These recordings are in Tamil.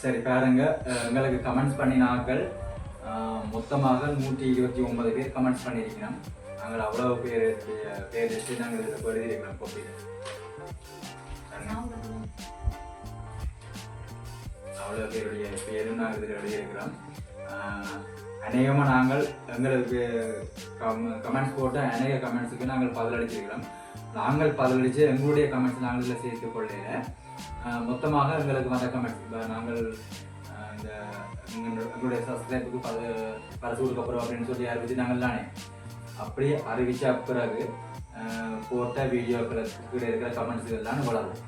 சரி பாருங்க. எங்களுக்கு கமெண்ட்ஸ் பண்ணினாக்கள் மொத்தமாக நூற்றி இருபத்தி ஒன்பது பேர் கமெண்ட்ஸ் பண்ணியிருக்கிறோம் நாங்கள் அவ்வளவு பேர் பேர் வச்சு நாங்கள் இதில் எழுதியிருக்கிறோம் கோப்பியில் அவ்வளோ பேருடைய பேரும் நாங்கள் இதில் எழுதியிருக்கிறோம். ஆஹ் அநேகமாக நாங்கள் எங்களுக்கு கம் கமெண்ட்ஸ் போட்டு அநேக கமெண்ட்ஸுக்கு நாங்கள் பதிலளிச்சிருக்கிறோம் நாங்கள் பதிலளித்து எங்களுடைய கமெண்ட்ஸ் நாங்கள் இதில் சேர்த்து கொள்ளையில மொத்தமாக எங்களுக்கு வந்த கமெண்ட்ஸ் நாங்கள் இந்த எங்களோட- எங்களுடைய சப்ஸ்கிரைபுக்கு பல பரிசு கொடுக்க போகிறோம் அப்படின்னு சொல்லி அறிவிச்சு நாங்கள் தானே அப்படி அறிவிச்ச பிறகு போட்ட வீடியோக்களுக்கு இருக்கிற கமெண்ட்ஸ் எல்லாம் வளரும்.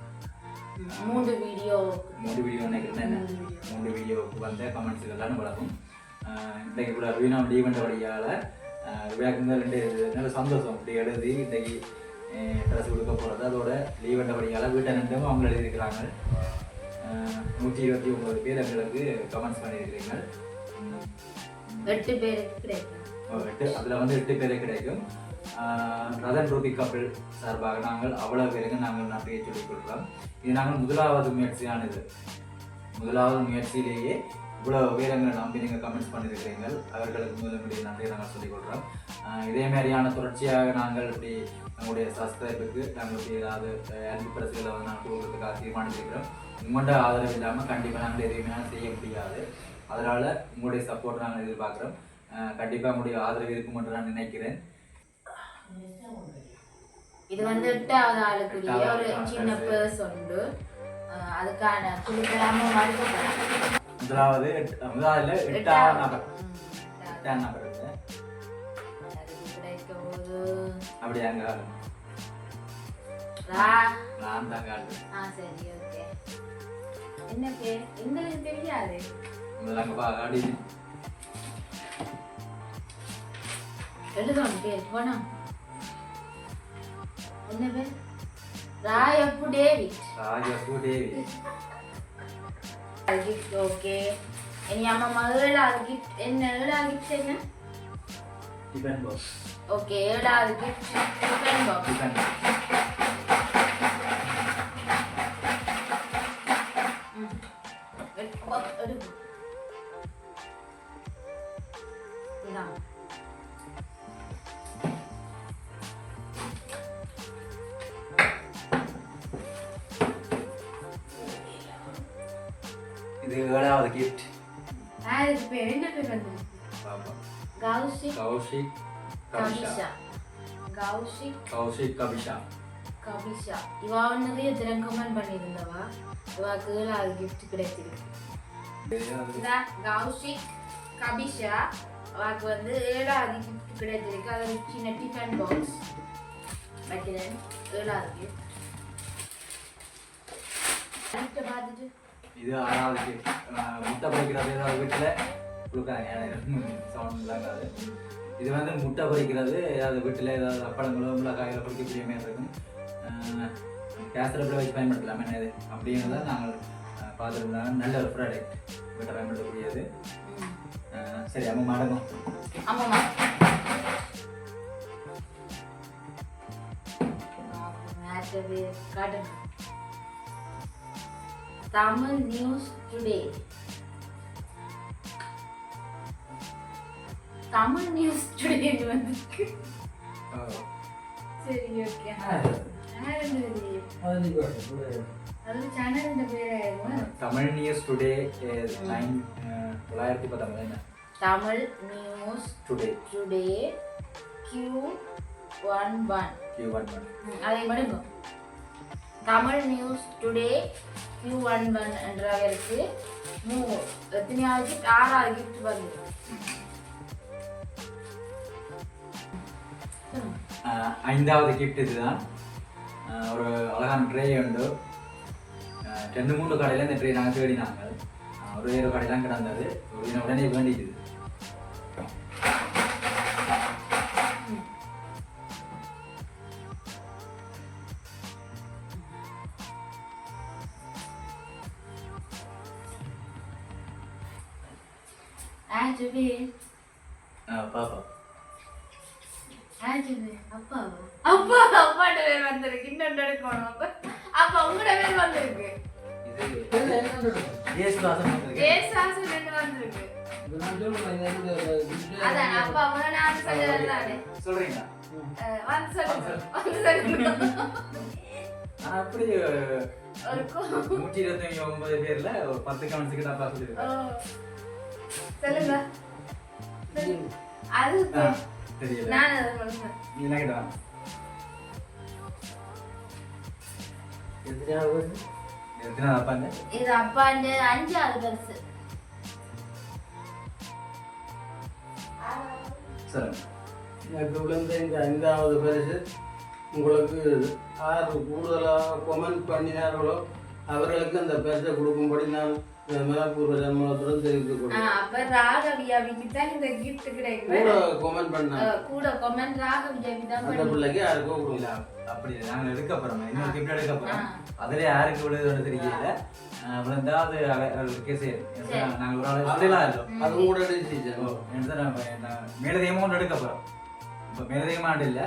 மூன்று வீடியோ மூணு வீடியோ நினைக்கிறேன் மூணு வீடியோவுக்கு வந்த கமெண்ட்ஸ் எல்லாம் வளரும். இன்றைக்கு கூட வீணா ஈவெண்ட் வழியால் ரெண்டு நல்ல சந்தோஷம் இப்படி எழுதி இன்றைக்கு ட்ரெஸ் கொடுக்க போகிறது அதோட ஈவெண்ட் வழியால் வீட்டை ரெண்டும் அவங்க எழுதியிருக்கிறாங்க. நூற்றி இருபத்தி ஒன்பது பேர் எங்களுக்கு கமெண்ட்ஸ் பண்ணியிருக்கிறீங்க உம், எட்டு ஒரு எட்டு. அதில் வந்து எட்டு பேரே கிடைக்கும். ரதன் ரூபி கபில் சார்பாக நாங்கள் அவ்வளோ பேருக்கு நாங்கள் நன்றியை சொல்லிக் கொடுக்கலாம் இது நாங்கள் முதலாவது முயற்சியானது. முதலாவது முயற்சியிலேயே இவ்வளவு பேரங்கள் நம்பி நீங்கள் கமெண்ட்ஸ் பண்ணியிருக்கிறீர்கள் அவர்களுக்கு முதல் முடிய நன்றியை நாங்கள் சொல்லிக் கொடுக்குறோம் ஆஹ் இதே மாதிரியான தொடர்ச்சியாக நாங்கள் இப்படி நம்முடைய சப்ஸ்கிரைபுக்கு நாங்கள் இப்படி ஏதாவது அன்பு பரிசுகளை வந்து நாங்கள் கொடுக்கறதுக்காக தீர்மானிச்சிருக்கிறோம் உங்களோட ஆதரவு இல்லாமல் கண்டிப்பாக நாங்கள் எதுவுமே செய்ய முடியாது. அதனால் உங்களுடைய சப்போர்ட் நாங்கள் எதிர்பார்க்குறோம். கண்டிப்பாக உங்களுடைய ஆதரவு இருக்கும் என்று நான் நினைக்கிறேன். இது வந்து எட்டாவது ஆளுக்குரிய ஒரு சின்ன. பேர்ஸ் உண்டு. அதுக்கான குழுக்களாம மறுக்கப்படும் முதலாவது முதலாவதுல எட்டாம் நபர். எட்டாம் நபர் இருக்கு. கிடைக்க போது அப்படி அங்க ரா. நான் தாங்க என்ன பேர்? எங்களுக்கு தெரியாது. எழுதணும் பேர் என்ன பேர்? ராயப்பு டேவிட் கிஃப்ட் ஓகே இனி அம்மா ஏழாவது கிஃப்ட் என்ன ஏழாவது கிஃப்ட் என்ன டிஃபன் பாக்ஸ் ஓகே ஏழாவது கிஃப்ட் இது ஏழாவது கிஃப்ட் யாருக்கு பேர் என்ன பேர் வந்து கௌஷிக் கௌஷிக் கபிஷா. கௌஷிக் கௌஷிக் கபிஷா. கபிஷா. இவா நிறைய தினம் கமெண்ட் பண்ணியிருந்தவா? இவாக்கு ஏழாவது கிஃப்ட் கிடைச்சிருக்கு. இதா கௌஷிக் கபிஷா. அவாக்கு வந்து ஏழாவது கிஃப்ட் கிடைச்சிருக்கு. அது ஒரு சின்ன டிஃபன் பாக்ஸ் வைக்கிறேன். ஏழாவது கிஃப்ட் கிஃப்ட்டை பார்த்துட்டு இது ஆறாவது கிஃப்ட் முட்டை பொரிக்கிறது ஏதாவது வீட்டில். கொடுக்காங்க சவுண்ட்லாம் இருக்காது இது வந்து முட்டை பொரிக்கிறது ஏதாவது வீட்டில் ஏதாவது அப்பளங்களோ மிளகாயிலோ பொரிக்கக்கூடிய மாதிரி இருக்கும். கேசரப்பில் வச்சு பயன்படுத்தலாம் என்னது அப்படிங்கிறத நாங்கள் பார்த்துருந்தாங்க. நல்ல ஒரு ப்ராடக்ட் வீட்டை பயன்படுத்தக்கூடியது. சரி அம்மா மடங்கும். ஆமாம்மா காட்டுங்க Tamil news today Tamil news today வந்திருக்கு. சரி ஓகே அது சேனல் பேர் தமிழ் நியூஸ் டுடே தொள்ளாயிரத்தி பத்தொன்பது Tamil news today today Q one one Q one one அதை மடுங்க Tamil news today Q one one என்றவருக்கு மூ எத்தனையாவது? gift? ஆறாவது கிஃப்ட் வந்து ஐந்தாவது கிஃப்ட் இதுதான். ஒரு அழகான ட்ரே உண்டு. ரெண்டு மூணு கடையில் இந்த ட்ரே நாங்கள் தேடினாங்க. ஒரு ஒரு கடையெல்லாம் கிடந்தது. ஒரு உடனே வேண்டியது. ஆஹ் பாப்பா அப்பாவா அப்பா அப்பாட்ட பேர் வந்திருக்கு இன்னொன்று எடுக்கணும் அப்பா. அப்பா உங்களோட பேர் வந்திருக்கு. ரெண்டு. அதான் அப்பா நான் தானே. சொல்றீங்களா? வந்து சொல்லுங்க. வந்து சொல்லுங்க. அப்படி நூற்றி இருபத்தி ஒன்பது பேர்ல பத்து கமெண்ட்ஸ் கிட்ட அப்பா ஓ. சொல்லிருக்காங்க சொல்லுங்க. அது ஆ, தெரியல நான் அதை சொல்லுங்க நீ என்ன கேட்டா? எத்தனையாவது வருது? எத்தனை அப்பாங்க இது அப்பாண்ட அஞ்சாவது பரிசு. சொல்லுங்க. எனக்கு விழுந்த இந்த ஐந்தாவது பரிசு. உங்களுக்கு யார் கூடுதலாக கொமெண்ட் பண்ணினார்களோ அவர்களுக்கு அந்த பரிசை கொடுக்கும்படி நான் கூட கொமெண்ட் ராகவியாவிக்கு தான் அந்த பண்ணி பிள்ளைக்கு யாருக்கோ இல்ல கொடுக்கல அப்படி இல்லை. நாங்க எடுக்க போறோம். இன்னொரு கிஃப்ட் எடுக்க போறோம். ஆ. அதுல யாருக்கு விழுதுன்னு தெரியல. அஹ் விழுந்தா அது அவ- அவர்களுக்கு சரி. நாங்க ஒரு ஆள் சொல்லலாம் இல்லை அதுவும் கூட என்ன மேலதிகமாக எடுக்க போறோம். இப்போ மேலதிகமாக இல்லை.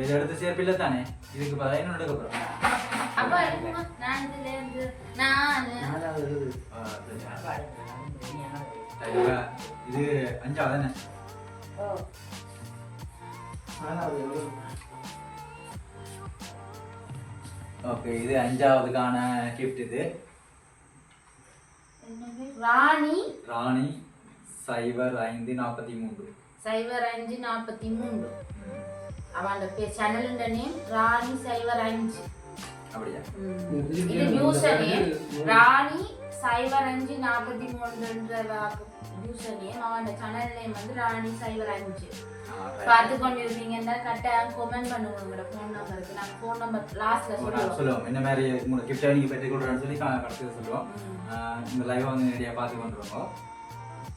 இதை எடுத்து சேர்ப்பில்லை தானே. இதுக்கு பதினொன்று எடுக்க அப்பா எடுக்குமா நான் இதுல இருந்து நான் நாலாவது ஆ, சரி. சரியா? இது அஞ்சாவது தானே ஓ. நாலாவது எவ்வளவு? ஓகே இது அஞ்சாவதுக்கான கிஃப்ட் இது? ராணி. ராணி சைபர் ஐந்து நாற்பத்தி மூன்று. சைபர் அஞ்சு நாற்பத்தி மூணு அவன் பேர் சேனலுண்ட நேம் ராணி சைபர் அஞ்சு அப்படியா. இது நேம். ராணி சைபர் அஞ்சு நாற்பத்தி மூன்றுன்ற யூசர் நேம். அவன் சேனல் நேம் வந்து ராணி சைபர் அஞ்சு. பார்த்து கொண்டு இருந்தீங்கன்னா கரெக்டாக கமெண்ட் பண்ணுங்க உங்களோட ஃபோன் நம்பருக்கு நாங்கள் ஃபோன் நம்பர் நாள் சொல்லுவோம். சொல்லுவோம். என்ன மாதிரி உங்களுக்கு கிஃப்டை நீங்கள் பெற்றுக் கொடுறேன்னு சொல்லி கடைசியில் சொல்லுவோம். இந்த லைவ் வந்து நிறைய பார்த்து கொண்டுருவோம்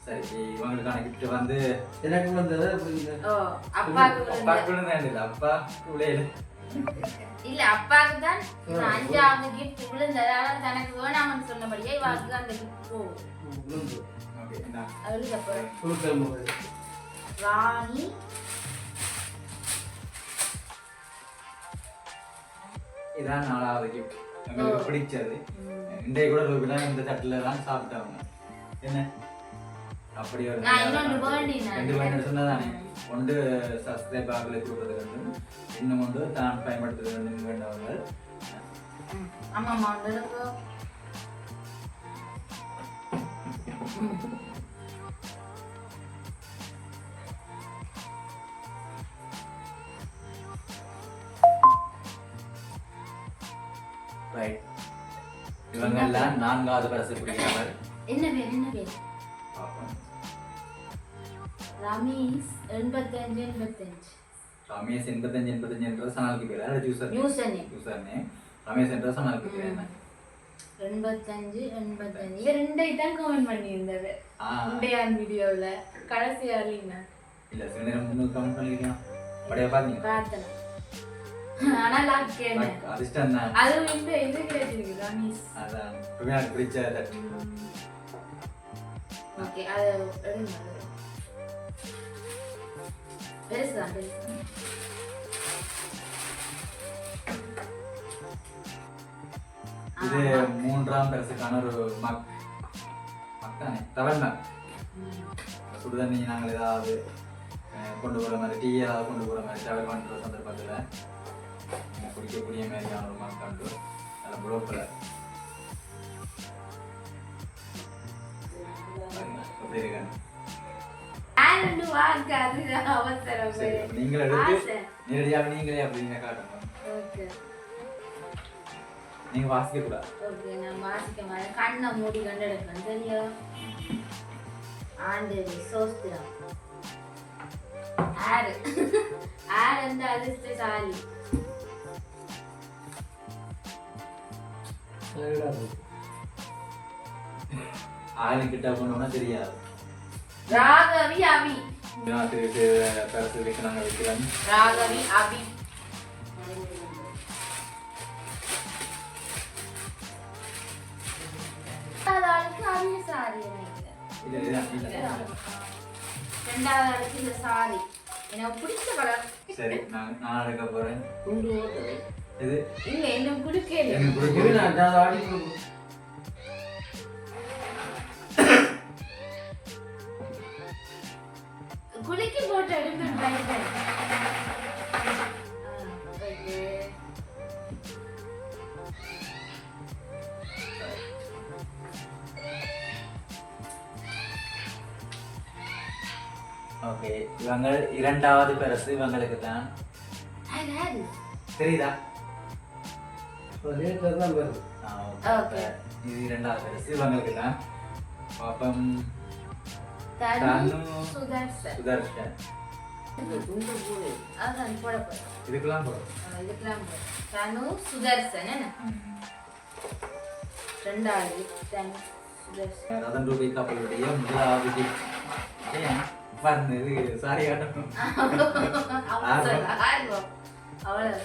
சரி இவங்களுக்கான கிஃப்ட் வந்து எனக்கு வந்தது அப்பாவுக்கு அப்பா இல்லை அப்பா விளையில இல்ல அப்பாவுக்கு தான் அஞ்சாவது கிஃப்ட் விழுந்தது அதாவது தனக்கு வேணாம்னு சொன்னபடியே இவாக்கு அந்த கிஃப்ட் போகும். ராணி. இதான் நாலாவது கிஃப்ட் எங்களுக்கு பிடிச்சது. இன்றைய கூட இந்த தட்டில் தான் சாப்பிட்டாங்க என்ன? அப்படி ஒரு. ரெண்டு வேண்டு சொன்னதானே ஒன்று வேண்டும் இன்னும் ஒன்று தான் பயன்படுத்துறது வேண்டும் வேண்டவங்க ம். ஆமாம்மா உங்களுக்கு ரைட் இவங்க எல்லாம் நான்காவது பரிசு பிடிக்கிறவர் என்ன பேர்? என்ன பேர்? ரமேஷ் எண்பத்தஞ்சு எண்பத்தஞ்சு ரமேஷ் எண்பத்தஞ்சு எண்பத்தஞ்சு என்ற சனாலுக்கு பேர் அது user user name user name Ramesh என்ற சனாலுக்கு பேர் என்ன எண்பத்தஞ்சு எண்பத்தஞ்சு இது ரெண்டை தான் கமெண்ட் பண்ணியிருந்தது முண்டையான் வீடியோவில் கடைசி அழினா இல்ல சில நேரம் கமெண்ட் பண்ணிருக்கலாம் படையா பாத்தீங்க பார்த்தேன் அதிர்ஷ்டம் தான் அதுவும் இந்த இது கிடைச்சிருக்கு ரமேஷ் அதான் எனக்கு பிடிச்ச தட்டு ஓகே அது எடுங்க அது. பெருசுதான் பெருசுதான் இது மூன்றாம் பரிசுக்கான ஒரு மக் மக்கானே தவன் மக் சுடுதண்ணி நாங்கள் ஏதாவது கொண்டு போகிற மாதிரி டீ ஏதாவது கொண்டு போகிற மாதிரி ட்ராவல் பண்ணுற சந்தர்ப்பத்தில் குடிக்கக்கூடிய மாதிரியான ஒரு மக் நல்ல புரோப்பில் எப்படி இருக்காங்க ஆரண்டு வாங்க அது அவசரம் சரி அப்ப நீங்கள் எடுத்து ஆசை. நேரடியாக நீங்களே அப்படின்னு காட்டணும். ஓகே. நீங்கள் வாசிக்க கூடாது. ஓகே நான் வாசிக்க மாட்டேன். கண்ணை மூடி கண்டு எடுப்பேன் சரியா ஆண்டு சோஸ்திரம். ஆறு. ஆறு வந்து அதிர்ஷ்டசாலி கிட்ட போனோம்னா தெரியாது. ராகவி அபி நாட்டுக்கு பரிசு வைக்க நாங்கள் வைக்கிறோம் ராகவி அபி ரெண்டாவது ஆளுக்கு இந்த சாரி எனக்கு பிடிச்ச கலர் சரி நான் நான் எடுக்க. இது இல்ல எனக்கு பிடிக்கல எனக்கு இது பிடிக்குது நான் ஆடி. ஓகே இவங்கள் இரண்டாவது பரிசு இவங்களுக்கு தான் தெரியுதா இது இரண்டாவது பரிசு இவங்களுக்கு தான் பாப்பம் தனு சுதர்ஷன் அதான் போட போறேன். இதுக்கெல்லாம் போடும் இதுக்கெல்லாம் போடு. தனு சுதர்சன் என்ன? ரெண்டாவது தனு சுதர்சன். ரதன் ரூபி கப்பலுடைய முதலாவது பாருங்க இது சாரி ஆட்டம். அவ்வளவு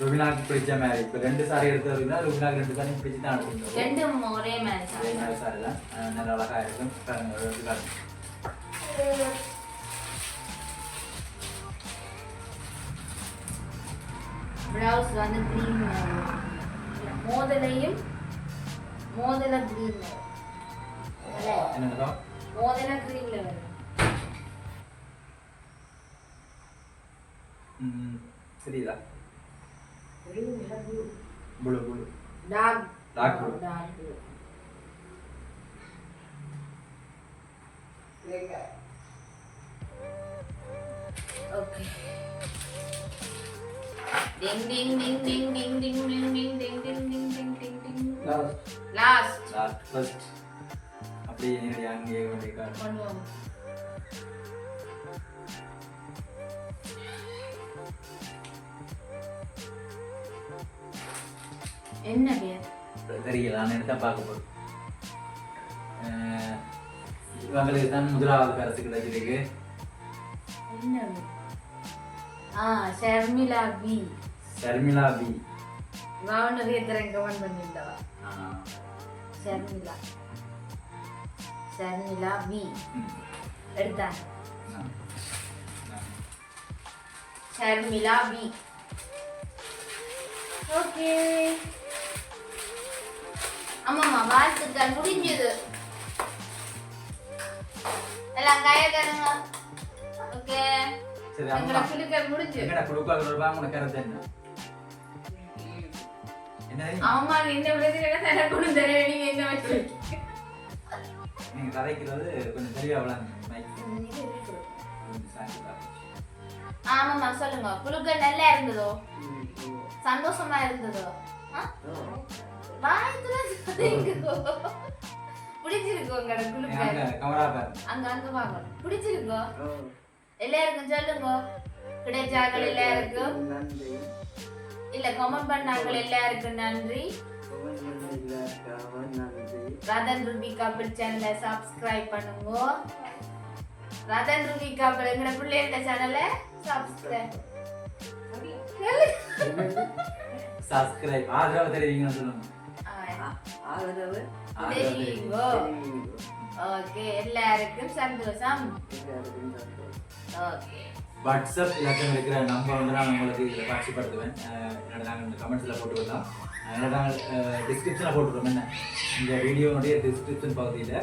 ருபினாக்கு பிடிச்ச மாதிரி. இப்போ ரெண்டு சாரி எடுத்து வருதுன்னா ருபினாக்கு ரெண்டு சாரி பிடிச்சி தான் எடுத்துருந்தோம் ரெண்டும் ஒரே மாதிரி அதே மாதிரி சாரி தான். நல்ல அழகா இருக்கும். பிளவுஸ் வந்து கிரீன் மோதலையும் மோதல கிரீன் மோதல கிரீன்ல வரும். ம், தெரியுதா blue blue dark Dark blue. Dark blue okay டிங் டிங் டிங் டிங் டிங் டிங் டிங் டிங் டிங் டிங் டிங் டிங் டிங் டிங் லாஸ்ட் லாஸ்ட் லாஸ்ட் ஃபர்ஸ்ட் அப்படியே என்னுடைய அங்கேயே என்ன பேர் தெரியல நான் எடுத்தா பார்க்க அஹ் இவங்களுக்கு தான் முதலாவது பரிசு கிடைச்சிருக்கு என்ன? ஆ ஷர்மிளா பி ஷர்மிளா பி நான் நிறைய தரம் கமெண்ட் ஆஹ் ஷர்மிளா. ஷர்மிளா பி. ஆ. Sharmila B okay. ஆமாம்மா வாழ்த்துக்கள். முடிஞ்சது. எல்லாம் கைய தருங்க ஓகே. சரி அம்மா. குழுக்கள் முடிஞ்சு. எங்கடா குடுக்கால் வருவா உனக்கு கருத்து என்ன என்ன அம்மா என்ன விடுதலை தர கொண்டு தர நீங்க என்ன வச்சு? நீங்க கதைக்கிறது கொஞ்சம் தெளிவா விளாங்க மைக் கொஞ்சம் சாய்ந்தா. ஆமாம்மா சொல்லுங்க. குழுக்கள் நல்லா இருந்ததோ? சந்தோஷமா இருந்ததோ? ஆ? வாயத்துல சொல்லுங்க. பிடிச்சிருக்கோ உங்களோட குழுக்கள் அங்க அங்க வாங்க. பிடிச்சிருக்கோ? எல்லாருக்கும் சொல்லுங்க. கிடைச்சாக்கள் எல்லாருக்கும். இல்ல கமெண்ட் பண்ணாக்கள் எல்லாருக்கும் நன்றி. நன்றி. ரதன் ரூபி கபில் சேனலை சப்ஸ்கிரைப் பண்ணுங்க. ரதன் ரூபி கபில் எங்கட பிள்ளைகள சேனலை சப்ஸ்கிரைப் சப்ஸ்கிரைப் ஆதரவு தெரிவிங்கன்னு சொல்லுங்க. ஆதரவு ஓகே எல்லாருக்கும் சந்தோஷம். ஓகே. வாட்ஸ்அப் இலக்கம் இருக்கிற நம்பர் வந்து நான் உங்களுக்கு இதில் காட்சிப்படுத்துவேன். என்னோட நாங்கள் இந்த கமெண்ட்ஸில் போட்டு விடலாம் என்னோட நாங்கள் டிஸ்கிரிப்ஷனில் போட்டுவிடுறோம் என்ன? இந்த வீடியோனுடைய டிஸ்கிரிப்ஷன் பகுதியில்.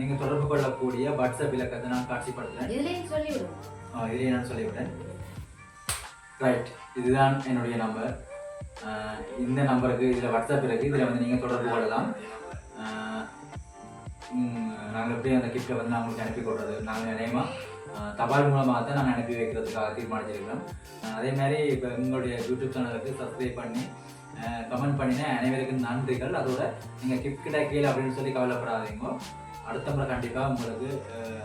நீங்கள் தொடர்பு கொள்ளக்கூடிய வாட்ஸ்அப் இலக்கத்தை நான் காட்சிப்படுத்துவேன் இதுலயும் நான் சொல்லிவிட்டேன் ரைட் இதுதான் என்னுடைய நம்பர் இந்த நம்பருக்கு இதில் வாட்ஸ்அப் இருக்குது இதில் வந்து நீங்கள் தொடர்பு கொள்ளலாம். நாங்கள் எப்படி அந்த கிஃப்ட்டை வந்து நான் உங்களுக்கு அனுப்பி கொடுறது நாங்கள் நினைமா தபால் மூலமாக தான் நாங்கள் அனுப்பி வைக்கிறதுக்காக தீர்மானிச்சிருக்கிறோம். அதே மாதிரி இப்போ உங்களுடைய யூடியூப் சேனலுக்கு சப்ஸ்கிரைப் பண்ணி கமெண்ட் பண்ணினா அனைவருக்கும் நன்றிகள். அதோட நீங்கள் கிஃப்ட் கிடைக்கல அப்படின்னு சொல்லி கவலைப்படாதீங்க. அடுத்த முறை கண்டிப்பாக உங்களுக்கு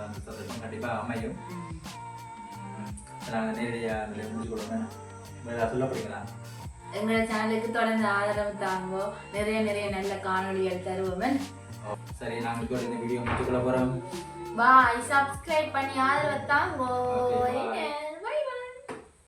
அந்த சந்தர்ப்பம் கண்டிப்பாக அமையும். நாங்கள் நேரடியாக முடிஞ்சு முடிச்சு கொடுப்பேன் வேறு எங்களோட சேனலுக்கு தொடர்ந்து ஆதரவு தாங்கோ நிறைய நிறைய நல்ல காணொளிகள் தருவோம். சரி நாங்கள் இப்போ இந்த வீடியோ முடிச்சுக்கொள்ள போகிறோம் பாய் சப்ஸ்கிரைப் பண்ணி ஆதரவு தாங்கோ